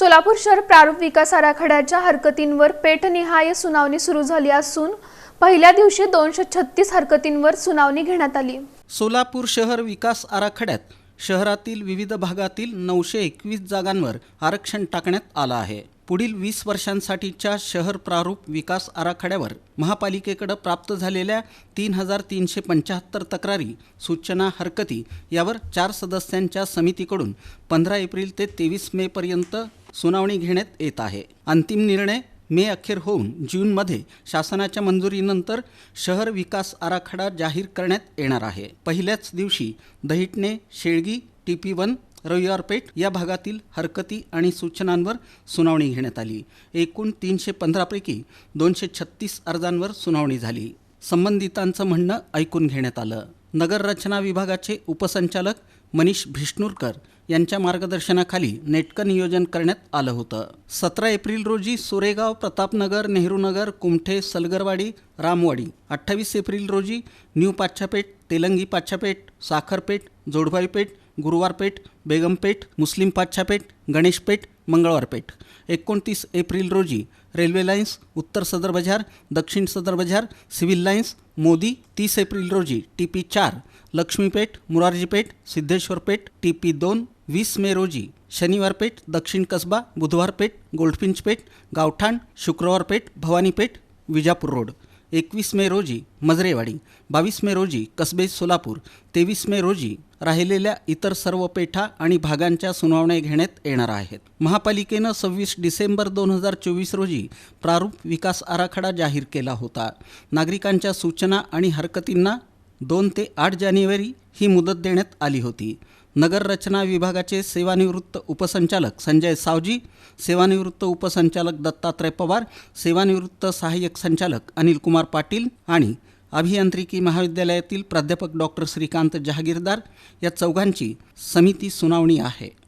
सोलापूर शहर प्रारूप विकास आराखड्याच्या हरकतींवर पेठनिहाय सुनावणी सुरू झाली असून पहिल्या दिवशी दोनशे छत्तीस हरकतींवर सुनावणी घेण्यात आली. सोलापूर शहर विकास आराखड्यात शहरातील विविध भागातील नऊशे एकवीस जागांवर आरक्षण टाकण्यात आलं आहे. पुढील वीस वर्षांसाठीच्या शहर प्रारूप विकास आराखड्यावर महापालिकेकडे प्राप्त झालेल्या तीन हजार तीनशे पंच्याहत्तर तक्रारी सूचना हरकती यावर चार सदस्यांच्या समितीकडून पंधरा एप्रिल ते तेवीस मेपर्यंत सुनावणी घेण्यात येत आहे. अंतिम निर्णय मे अखेर होऊन जूनमध्ये शासनाच्या मंजुरीनंतर शहर विकास आराखडा जाहीर करण्यात येणार आहे. पहिल्याच दिवशी Dahitane Shelgi T P one Raviwarpeth या भागातील हरकती आणि सूचनांवर सुनावणी घेण्यात आली. एकूण तीनशे पंधरापैकी दोनशे छत्तीस अर्जांवर सुनावणी झाली. संबंधितांचं म्हणणं ऐकून घेण्यात आलं. नगर रचना विभागाचे उपसंचालक मनीष भिष्णूरकर यांच्या मार्गदर्शनाखाली नेटकं नियोजन करण्यात आलं होतं. सतरा एप्रिल रोजी सोरेगाव प्रतापनगर नेहरूनगर कुमठे सलगरवाडी रामवाडी. अठ्ठावीस एप्रिल रोजी न्यू पाच्छापेठ तेलंगी पाच्छापेठ साखरपेठ जोडभाईपेठ गुरुवारपेठ बेगमपेठ मुस्लिम पाच्छापेठ गणेशपेठ मंगळवारपेठ. एकोणतीस एप्रिल रोजी रेल्वे लाईन्स उत्तर सदर बाजार दक्षिण सदर बाजार सिव्हिल लाईन्स मोदी तीस एप्रिल रोजी टी पी चार लक्ष्मीपेठ मुरारजीपेठ सिद्धेश्वरपेठ टी पी दोन वीस मे रोजी. शनिवारपेठ दक्षिण कसबा बुधवारपेठ गोल्डफिंचपेठ गावठाण शुक्रवारपेठ भवानीपेठ विजापूर रोड. एकवीस मे रोजी मजरेवाडी. बावीस मे रोजी कसबे सोलापूर. तेवीस मे रोजी राहिलेल्या इतर सर्व पेठा आणि भागांच्या सुनावण्या घेण्यात येणार आहेत. महापालिकेनं सव्वीस डिसेंबर दोन हजार चोवीस रोजी प्रारूप विकास आराखडा जाहीर केला होता. नागरिकांच्या सूचना आणि हरकतींना दोन ते आठ जानेवारी ही मुदत देण्यात आली होती. नगर रचना विभागाचे सेवानिवृत्त उपसंचालक संजय सावजी सेवानिवृत्त उपसंचालक दत्तात्रय पवार सेवानिवृत्त सहाय्यक संचालक अनिल कुमार पाटील आणि अभियांत्रिकी महाविद्यालयातील प्राध्यापक डॉक्टर श्रीकांत जहागीरदार या चौघांची समिती सुनावणी आहे.